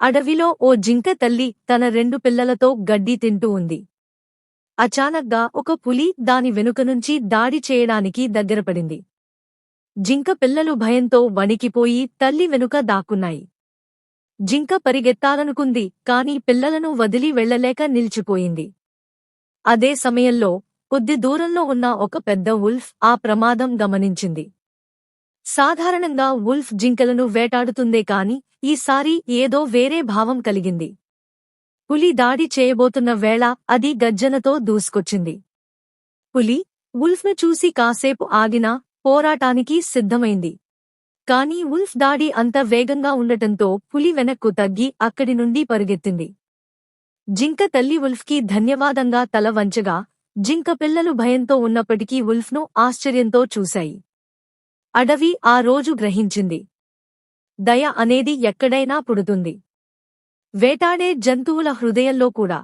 అడవిలో ఓ జింక తల్లి తన రెండు పిల్లలతో గడ్డి తింటూ ఉంది. అచానక్గా ఒక పులి దాని వెనుక నుంచి దాడి చేయడానికి దగ్గరపడింది. జింక పిల్లలు భయంతో వణికిపోయి తల్లి వెనుక దాక్కున్నాయి. జింక పరిగెత్తాలనుకుంది కాని పిల్లలను వదిలి వెళ్ళలేక నిలిచిపోయింది. అదే సమయంలో కొద్ది దూరంలో ఉన్న ఒక పెద్ద ఉల్ఫ్ ఆ ప్రమాదం గమనించింది. సాధారణంగా వుల్ఫ్ జింకలను వేటాడుతుందే కాని ఈసారి ఏదో వేరే భావం కలిగింది. పులి దాడి చేయబోతున్న వేళ అది గజ్జనతో దూసుకొచ్చింది. పులి వుల్ఫ్ను చూసి కాసేపు ఆగినా పోరాటానికి సిద్ధమైంది. కాని వుల్ఫ్ దాడి అంత వేగంగా ఉండటంతో పులి వెనక్కు తగ్గి అక్కడి నుండి పరుగెత్తింది. జింక తల్లి వుల్ఫ్కి ధన్యవాదంగా తల వంచగా జింక పిల్లలు భయంతో ఉన్నప్పటికీ వుల్ఫ్ను ఆశ్చర్యంతో చూశాయి. అడవి ఆ రోజు గ్రహించింది. దయ అనేది ఎక్కడైనా పుడుతుంది. వేటాడే జంతువుల హృదయంలో కూడా